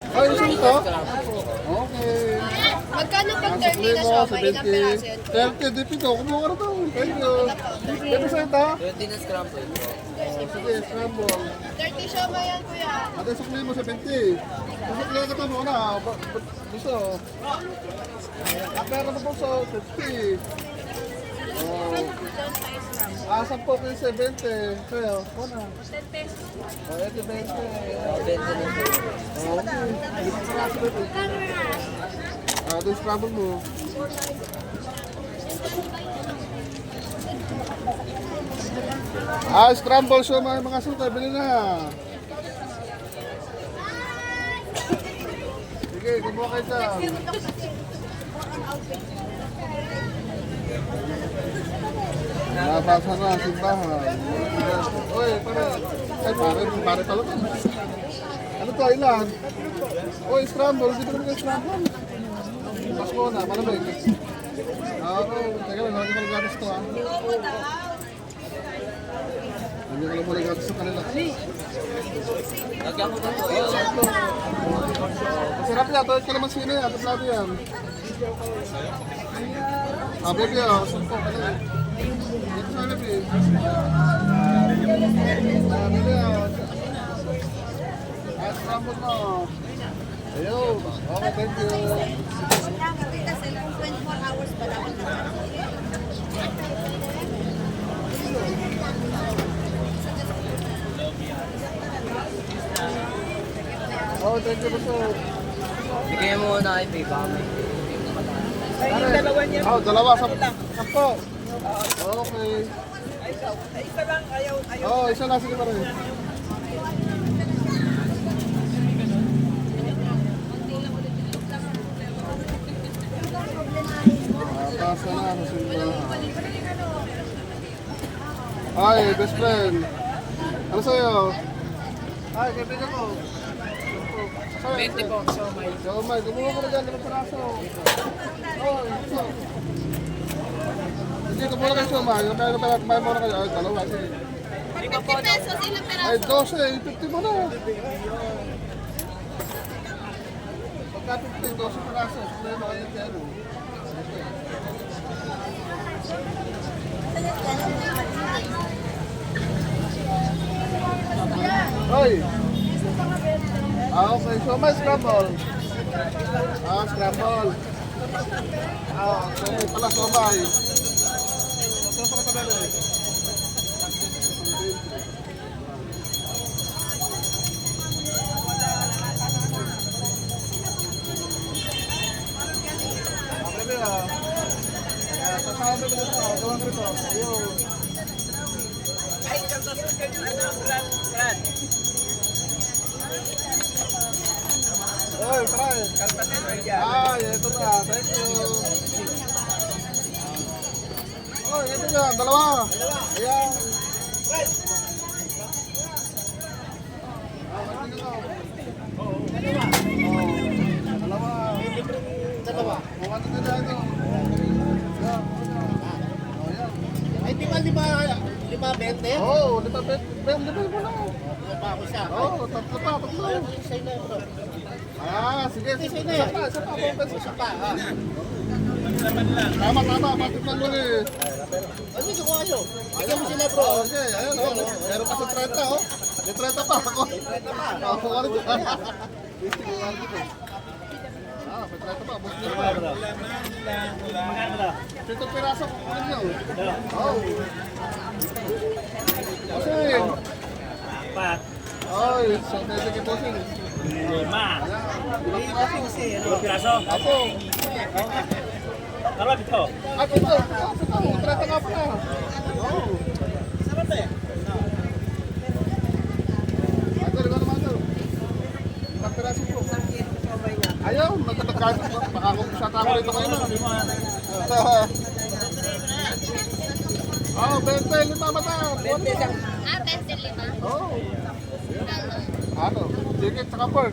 Ay, saan to? Okay. Magkano pag Ang 30 sukli na mo, siya? May ilang peraso yun? 70. 30, di pito. Kumuha ka na to. Thank you. Ito sa ito? 20 na scramble po. Sige, scramble. 30 siya ba yan, kuya? Ate, sukli mo 70. Sukli ka ito. Ba- ba- Gusto. At meron na po sa 50. Oh. Ah, 10 ko yung 70. Kaya, kuna. 10 pesos. Oh, ito 20. 20 na po. Okay. Ah, ito yung scramble mo. Ah, scramble siya mga mga suka. Bili na. Sige, kumuha kayo dyan. Nabasa na ang simbahan. Oy, pare. Ay, pare, pare pala to. Ano to, ilan? Oy, scramble. Hindi ko naman scramble. Pasko na, malamig. Ah, Oo, teka lang, hindi ko nagagas to ah. Hindi ko lang mo nagagas sa kanila. Lagyan ko na po yun. Sakto. Masarap yan, to ka naman sino yan, ito plato yan. Ah, baby, ah, sumpo ka na. Dito sa baby. Ah, baby, ah. Ah, scramble mo. Ayun. Okay, thank you. Nakakita sila 24 hours pa lang. Oh, thank you, Baso. Bigyan mo na kay Pay. Baka may Ay, yung dalawa niya. Oh, dalawa, sam- sampo. Okay. Ay, isa, lang. Ayaw, ayaw. Oh, isa na, sige pa rin. Pasa na sa simbahan. Ay, best friend. Ano sa'yo? Ay, kaibigan ko. Sa'yo, 20 po. So may So, may, gumawa ko na dyan, limang piraso. Oh, ito. Sige, kumuha kayo siya, Yung kaya na may muna kayo. Ay, dalawa, sige. 50 pesos, ilang Ay, peraso? 12, 50 mo na. Pagka 50, 12 piraso. Sige, mga yun kaya ano. Hoy! Okay. So, may scramble. Ah, scramble. Ah, so may pala somay. Ito pa ka. Oy, try. Ah, ito na. Thank you. Oh, ito na. Dalawa. Ayan. Ah, Ba, ba, di ba, 20? Oh, ba, bet, bet, bet mo na. Pa ako siya. Oh, tatlo pa, tatlo. Sa'yo na, bro. Ah, sige, sige. Sige, Isa pa, isa pa, isa pa. Isa pa? Tama, tama, matikman mo eh. Ano yung kuha nyo? Bigyan mo sila, bro. Oh, okay, ayun, oh. Meron pa sa 30, oh. May 30 pa ako. Ito pa. Oh, kung ano. Waiting, kung ano dyan. Ah, may 30 pa. Boss niya pa. Pito piraso ko kunin niyo. Oh. Kasi. Apat. Ay, sa pwede kay bossing. Lima. Ilang piraso? Dua piraso. Apo. Taruh dito. Ah, ito. Ah, ito. 30 nga pala. Oh. Sarap eh. Ito, lima naman ito. Ilang piraso po. Sa tako rito kayo na. Oh, 20, lima mata. 20 Ah, 25. Oh. Ano? Ticket sa pork.